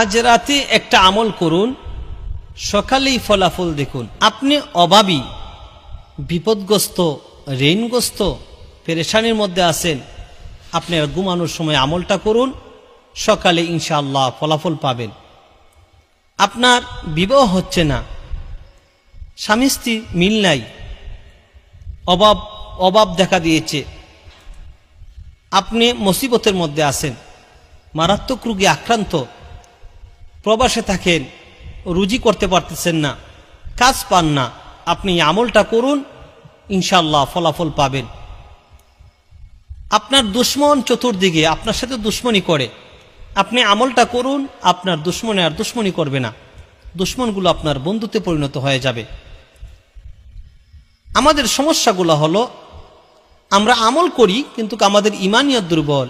আজ রাতে একটা আমল করুন, সকালেই ফলাফল দেখুন। আপনি অভাবী, বিপদগ্রস্ত, ঋণগ্রস্ত, পেরেশানির মধ্যে আছেন, আপনার ঘুমানোর সময় আমলটা করুন, সকালে ইনশাআল্লাহ ফলাফল পাবেন। আপনার বিবাহ হচ্ছে না, স্বামী স্ত্রী মিল নাই, অভাব অভাব দেখা দিয়েছে। আপনি মুসিবতের মধ্যে আছেন, মারাত্মক রোগে আক্রান্ত প্রবাসে থাকেন, রুজি করতে পারতেছেন না, কাজ পান না, আপনি আমলটা করুন ইনশাল্লাহ ফলাফল পাবেন। আপনার দুশ্মন চতুর্দিকে আপনার সাথে দুশ্মনী করে। আপনি আমলটা করুন, আপনার দুশ্মনে আর দুশ্মনী করবে না। দুশ্মনগুলো আপনার বন্ধুতে পরিণত হয়ে যাবে। আমাদের সমস্যাগুলো হলো, আমরা আমল করি, কিন্তু আমাদের ইমানিয়ত দুর্বল।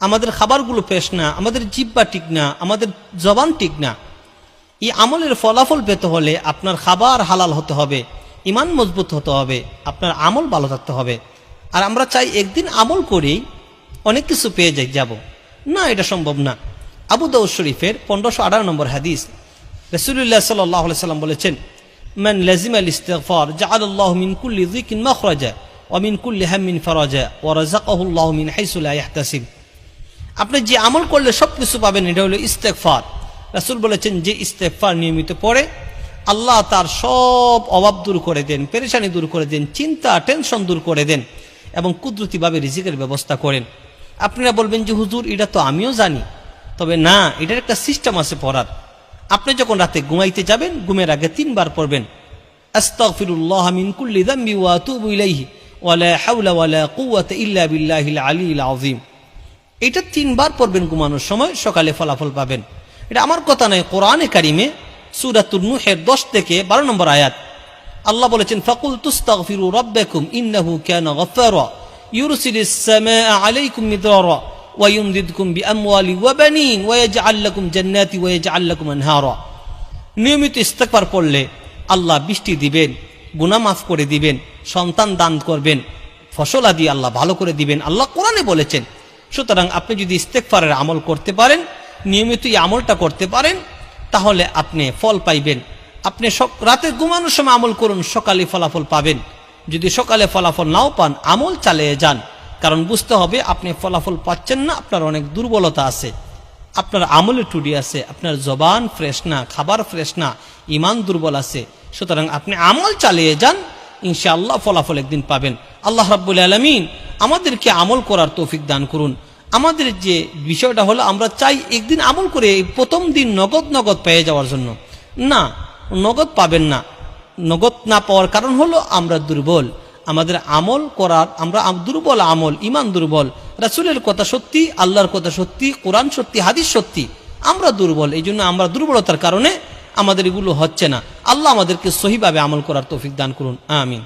আমাদের খাবারগুলো পেশ না, আমাদের জিব্বা ঠিক না, আমাদের জবান ঠিক না। এই আমলের ফলাফল পেতে হলে আপনার খাবার হালাল হতে হবে ইমান মজবুত হতে হবে, আপনার আমল ভালো থাকতে হবে। আর আমরা চাই একদিন আমল করেই অনেক কিছু পেয়ে যাই, যাব। না, এটা সম্ভব না। আবু দাউদ শরীফের পনেরোশো আঠারো নম্বর হাদিস রসুল্লাহ সাল্লাহ সাল্লাম বলেছেন, মান লাজিম আল ইস্তেগফার জাআল আল্লাহ মিন কুল্লি যিকিন মাখরাজা, ওয়া মিন কুল্লি হাম্মিন ফারাজা আল্লাহু মিন হাইসু লা ইয়াহতাসিব। আপনি যে আমল করলে সব কিছু পাবেন, এটা হলো ইস্তেকফার রাসুল বলেছেন, যে ইস্তেকফার নিয়মিত পড়ে, আল্লাহ তার সব অভাব দূর করে দেন, পেরেশানি দূর করে দেন, চিন্তা, টেনশন দূর করে দেন এবং কুদরতিভাবে রিজিকের ব্যবস্থা করেন। আপনারা বলবেন যে, হুজুর, এটা তো আমিও জানি। তবে না, এটার একটা সিস্টেম আছে পড়ার। আপনি যখন রাতে ঘুমাইতে যাবেন, ঘুমের আগে তিনবার পড়বেন। আস্তাগফিরুল্লাহ মিন কুল্লি যামবি ওয়া ইল্লা বিল্লাহিল আলিয়্যিল আযীম। এটা তিনবার পড়বেন ঘুমানোর সময়, সকালে ফলাফল পাবেন। এটা আমার কথা নয়, কোরআনে কারিমে সুরাতুর নুহের দশ থেকে বারো নম্বর আয়াত। আল্লাহ বলেছেন ফাকুল তুস্তাগফিরু রাব্বাকুম ইন্নাহু কানা গফফারা ইউরসিলিস সামাআ আলাইকুম ওয়া বানিন, ওয়া ইয়াজআল লাকুম জান্নাতি ওয়া ইয়াজআল লাকুম আনহারা। নিয়মিত ইস্তেগফার পড়লে আল্লাহ বৃষ্টি দিবেন, গুনাহ মাফ করে দিবেন, সন্তান দান করবেন, ফসল আদি আল্লাহ ভালো করে দিবেন। আল্লাহ কোরআনে বলেছেন সুতরাং আপনি যদি ইস্তেকফারের আমল করতে পারেন, নিয়মিত এই আমলটা করতে পারেন, তাহলে আপনি ফল পাইবেন। আপনি রাতে ঘুমানোর সময় আমল করুন, সকালে ফলাফল পাবেন। যদি সকালে ফলাফল নাও পান, আমল চালিয়ে যান। কারণ বুঝতে হবে, আপনি ফলাফল পাচ্ছেন না, আপনার অনেক দুর্বলতা আছে। আপনার আমলে টুডি আছে, আপনার জবান ফ্রেশ না, খাবার ফ্রেশ না ইমান দুর্বল আছে। সুতরাং আপনি আমল চালিয়ে যান, ইনশাআল্লাহ ফলাফল একদিন পাবেন। আল্লাহ রাব্বুল আলমিন আমাদেরকে আমল করার তৌফিক দান করুন। আমাদের যে বিষয়টা হলো, আমরা চাই একদিন আমল করে প্রথম দিন নগদ নগদ পেয়ে যাওয়ার জন্য। না, নগদ পাবেন না। নগদ না পাওয়ার কারণ হলো, আমরা দুর্বল। আমাদের আমল করার, আমরা আম- দুর্বল আমল ইমান দুর্বল। রাসুলের কথা সত্যি, আল্লাহর কথা সত্যি, কোরআন সত্যি, হাদিস সত্যি। আমরা দুর্বল, এই জন্য আমরা দুর্বলতার কারণে আমাদের এগুলো হচ্ছে না। আল্লাহ আমাদেরকে সহিভাবে আমল করার তৌফিক দান করুন। আমিন।